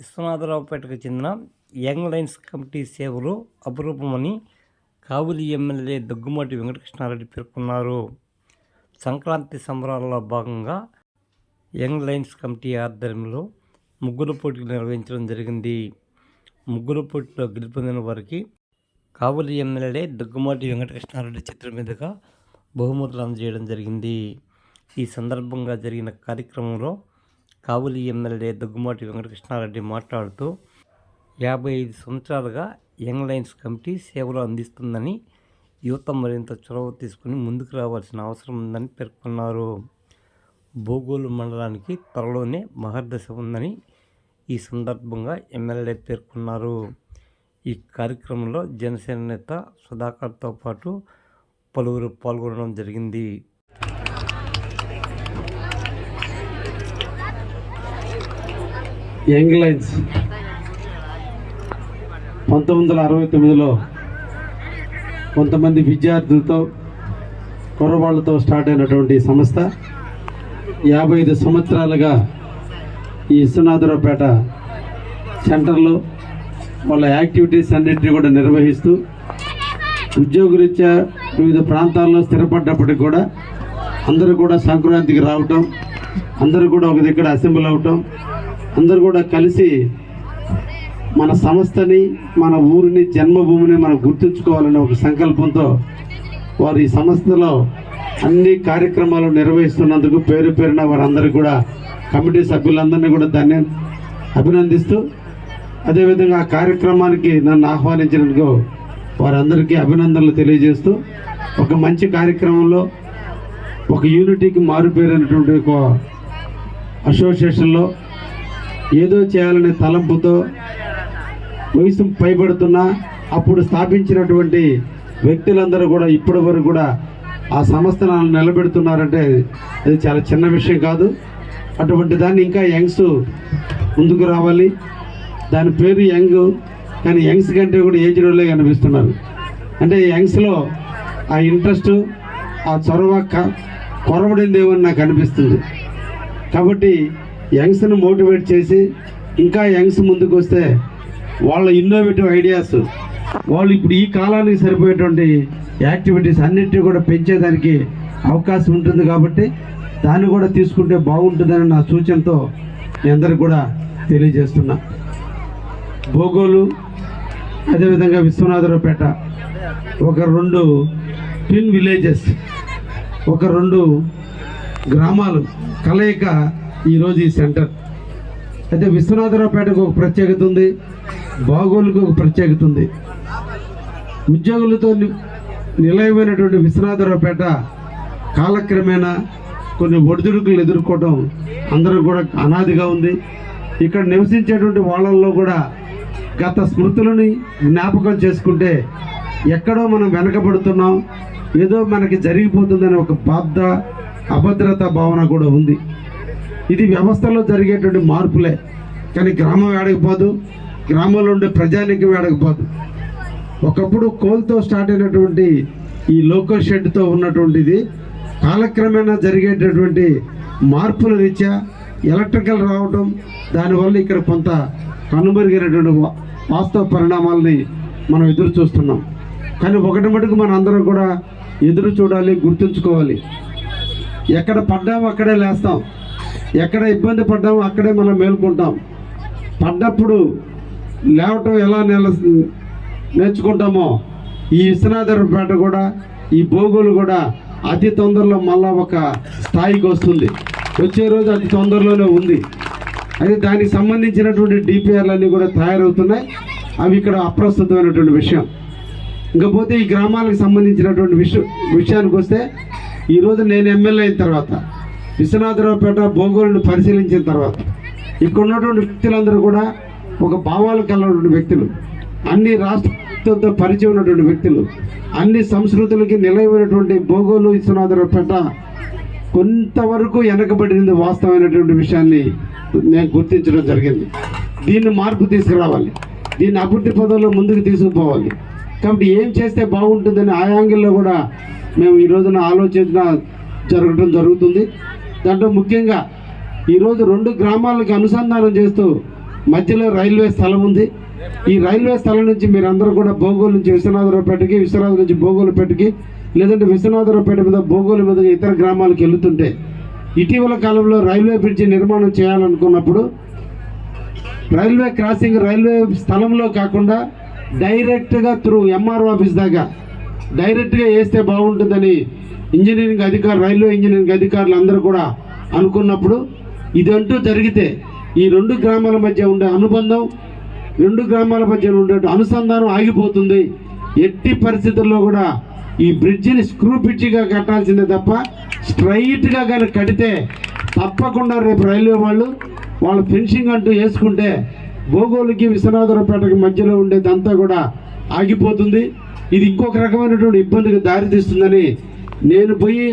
విశ్వనాథరావుపేటకు చెందిన young lions committee సేవలు అపురూపమని కావులి ఎమ్మెల్యే దగ్గుమాటి వెంకటకృష్ణారెడ్డి పేర్కొన్నారు. సంక్రాంతి సంబరాల్లో భాగంగా యంగ్ లైన్స్ కమిటీ ఆధ్వర్యంలో ముగ్గుల పోటీలు నిర్వహించడం జరిగింది. ముగ్గుల పోటీలో గెలుపొందిన వారికి కావులి ఎమ్మెల్యే దగ్గుమాటి వెంకటకృష్ణారెడ్డి చిత్రం మీదుగా బహుమతులు అందజేయడం జరిగింది. ఈ సందర్భంగా జరిగిన కార్యక్రమంలో కావులి ఎమ్మెల్యే దగ్గుమాటి వెంకటకృష్ణారెడ్డి మాట్లాడుతూ యాభై ఐదు సంవత్సరాలుగా యంగ్ లైన్స్ కమిటీ సేవలు అందిస్తుందని యువత మరింత చొరవ తీసుకుని ముందుకు రావాల్సిన అవసరం ఉందని పేర్కొన్నారు. భూగోలు మండలానికి త్వరలోనే మహర్దశ ఉందని ఈ సందర్భంగా ఎమ్మెల్యే పేర్కొన్నారు. ఈ కార్యక్రమంలో జనసేన నేత సుధాకర్తో పాటు పలువురు పాల్గొనడం జరిగింది. Young Lions. పంతొమ్మిది వందల అరవై తొమ్మిదిలో కొంతమంది విద్యార్థులతో కుర్రవాళ్ళతో స్టార్ట్ అయినటువంటి సంస్థ. యాభై ఐదు సంవత్సరాలుగా ఈ విశ్వనాథరావుపేట సెంటర్లో వాళ్ళ యాక్టివిటీస్ అన్నింటినీ కూడా నిర్వహిస్తూ ఉద్యోగరీత్యా వివిధ ప్రాంతాల్లో స్థిరపడ్డప్పటికి కూడా అందరూ కూడా సంక్రాంతికి రావటం అందరూ కూడా ఒక దగ్గర అసెంబ్లీ అవటం అందరూ కూడా కలిసి మన సంస్థని మన ఊరిని జన్మభూమిని మనం గుర్తుంచుకోవాలనే ఒక సంకల్పంతో వారు ఈ సంస్థలో అన్ని కార్యక్రమాలు నిర్వహిస్తున్నందుకు పేరు పేరున వారందరికీ కూడా కమిటీ సభ్యులందరినీ కూడా దాన్ని అభినందిస్తూ అదేవిధంగా ఆ కార్యక్రమానికి నన్ను ఆహ్వానించినందుకు వారందరికీ అభినందనలు తెలియజేస్తూ ఒక మంచి కార్యక్రమంలో ఒక యూనిటీకి మారుపేరైనటువంటి ఒక అసోసియేషన్లో ఏదో చేయాలనే తలంపుతో వయసు పైబడుతున్నా అప్పుడు స్థాపించినటువంటి వ్యక్తులందరూ కూడా ఇప్పటి వరకు కూడా ఆ సంస్థను నిలబెడుతున్నారంటే అది చాలా చిన్న విషయం కాదు. అటువంటి దాన్ని ఇంకా యంగ్స్ ముందుకు రావాలి. దాని పేరు యంగ్ కానీ యంగ్స్ కంటే కూడా ఏజ్ రోడ్లే కనిపిస్తున్నారు. అంటే యంగ్స్లో ఆ ఇంట్రెస్ట్ ఆ చొరవ క- కొరవడిందేమో నాకు అనిపిస్తుంది. కాబట్టి యంగ్స్ని మోటివేట్ చేసి ఇంకా యంగ్స్ ముందుకు వస్తే వాళ్ళ ఇన్నోవేటివ్ ఐడియాస్ వాళ్ళు ఇప్పుడు ఈ కాలానికి సరిపోయేటువంటి యాక్టివిటీస్ అన్నిటిని కూడా పెంచేదానికి అవకాశం ఉంటుంది కాబట్టి దాన్ని కూడా తీసుకుంటే బాగుంటుందని నా సూచనతో మీ అందరికి కూడా తెలియజేస్తున్నా. భోగోలు అదేవిధంగా విశ్వనాథరావుపేట ఒక రెండు ట్విన్ విలేజెస్ ఒక రెండు గ్రామాలు కలయిక ఈరోజు ఈ సెంటర్. అయితే విశ్వనాథరావుపేటకు ఒక ప్రత్యేకత ఉంది బాగోలుకు ఒక ప్రత్యేకత ఉంది. ఉద్యోగులతో నిలయమైనటువంటి విశ్వనాథరావుపేట కాలక్రమేణా కొన్ని ఒడిదుడుకులు ఎదుర్కోవడం అందరూ కూడా అనాదిగా ఉంది. ఇక్కడ నివసించేటువంటి వాళ్ళల్లో కూడా గత స్మృతులని జ్ఞాపకం చేసుకుంటే ఎక్కడో మనం వెనకబడుతున్నాం ఏదో మనకి జరిగిపోతుందనే ఒక బాధ అభద్రత భావన కూడా ఉంది. ఇది వ్యవస్థలో జరిగేటువంటి మార్పులే. కానీ గ్రామం వేడకపోదు గ్రామంలో ఉండే ప్రజానికి వేడకపోదు ఒకప్పుడు కోల్తో స్టార్ట్ అయినటువంటి ఈ లోకల్ షెడ్తో ఉన్నటువంటిది కాలక్రమేణా జరిగేటటువంటి మార్పుల రీత్యా ఎలక్ట్రికల్ రావటం దానివల్ల ఇక్కడ కొంత కనుమరుగైనటువంటి వా- వాస్తవ పరిణామాలని మనం ఎదురు చూస్తున్నాం కానీ ఒకటి మటుకు మన అందరం కూడా ఎదురు చూడాలి గుర్తుంచుకోవాలి. ఎక్కడ పడ్డాము అక్కడే లేస్తాం. ఎక్కడ ఇబ్బంది పడ్డాము అక్కడే మనం మేల్కొంటాం. పడ్డప్పుడు లేవటం ఎలా నెల నేర్చుకుంటామో ఈ విశ్వనాథరపేట కూడా ఈ భోగులు కూడా అతి తొందరలో మళ్ళా ఒక స్థాయికి వస్తుంది. వచ్చే రోజు అతి తొందరలోనే ఉంది. అయితే దానికి సంబంధించినటువంటి డిపిఆర్లు అన్నీ కూడా తయారవుతున్నాయి. అవి ఇక్కడ అప్రస్తుతమైనటువంటి విషయం. ఇంకపోతే ఈ గ్రామాలకు సంబంధించినటువంటి విషయం విషయానికి వస్తే ఈరోజు నేను ఎమ్మెల్యే అయిన తర్వాత విశ్వనాథరావుపేట భోగోలను పరిశీలించిన తర్వాత ఇక్కడ ఉన్నటువంటి వ్యక్తులందరూ కూడా ఒక భావాలు కలిగినటువంటి వ్యక్తులు. అన్ని రాష్ట్రాలతో పరిచయం ఉన్నటువంటి వ్యక్తులు. అన్ని సంస్కృతులకి నిలయమైనటువంటి భోగోలు విశ్వనాథరావుపేట కొంతవరకు వెనకబడింది వాస్తవమైనటువంటి విషయాన్ని నేను గుర్తించడం జరిగింది. దీన్ని మార్పు తీసుకురావాలి. దీన్ని అభివృద్ధి పదంలో ముందుకు తీసుకుపోవాలి. కాబట్టి ఏం చేస్తే బాగుంటుందని ఆ యాంగిల్లో కూడా మేము ఈ రోజున ఆలోచించిన జరగడం జరుగుతుంది. దాంట్లో ముఖ్యంగా ఈరోజు రెండు గ్రామాలకు అనుసంధానం చేస్తూ మధ్యలో రైల్వే స్థలం ఉంది. ఈ రైల్వే స్థలం నుంచి మీరందరూ కూడా భోగోలు నుంచి విశ్వనాథరావుపేటకి విశ్వనాథ్ నుంచి భోగోలుపేటకి లేదంటే విశ్వనాథరావుపేట మీద భోగోలు మీద ఇతర గ్రామాలకు వెళుతుంటే ఇటీవల కాలంలో రైల్వే బ్రిడ్జి నిర్మాణం చేయాలనుకున్నప్పుడు రైల్వే క్రాసింగ్ రైల్వే స్థలంలో కాకుండా డైరెక్ట్గా త్రూ ఎంఆర్ఓ ఆఫీస్ దాకా డైరెక్ట్గా వేస్తే బాగుంటుందని ఇంజనీరింగ్ అధికారులు రైల్వే ఇంజనీరింగ్ అధికారులు అందరూ కూడా అనుకున్నప్పుడు ఇదంటూ జరిగితే ఈ రెండు గ్రామాల మధ్య ఉండే అనుబంధం రెండు గ్రామాల మధ్య ఉండే అనుసంధానం ఆగిపోతుంది. ఎట్టి పరిస్థితుల్లో కూడా ఈ బ్రిడ్జిని స్క్రూ బ్రిడ్జిగా కట్టాల్సిందే తప్ప స్ట్రైట్గా కానీ కడితే తప్పకుండా రేపు రైల్వే వాళ్ళు వాళ్ళు ఫినిషింగ్ అంటూ వేసుకుంటే భోగోలుకి విశ్వనాథరావుపేటకి మధ్యలో ఉండేదంతా కూడా ఆగిపోతుంది. ఇది ఇంకొక రకమైనటువంటి ఇబ్బందికి దారితీస్తుందని నేను పోయి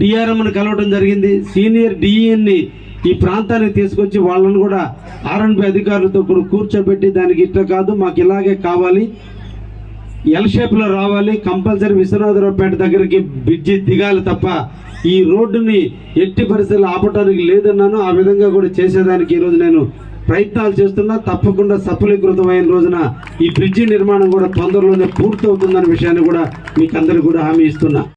డిఆర్ఎంను కలవడం జరిగింది. సీనియర్ డిఈని ఈ ప్రాంతానికి తీసుకొచ్చి వాళ్ళను కూడా ఆర్ఎన్పి అధికారులతో కూర్చోబెట్టి దానికి ఇట్లా కాదు మాకు ఇలాగే కావాలి. ఎల్ షేప్లో రావాలి. కంపల్సరీ విశ్వనాథరావుపేట దగ్గరికి బ్రిడ్జి దిగాలి తప్ప ఈ రోడ్డుని ఎట్టి పరిస్థితులు ఆపటానికి లేదన్నాను. ఆ విధంగా కూడా చేసేదానికి ఈరోజు నేను ప్రయత్నాలు చేస్తున్నా తప్పకుండా సఫలీకృతమైన రోజున ఈ బ్రిడ్జి నిర్మాణం కూడా తొందరలోనే పూర్తవుతుందన్న విషయాన్ని కూడా మీకు అందరికీ కూడా హామీ ఇస్తున్నా.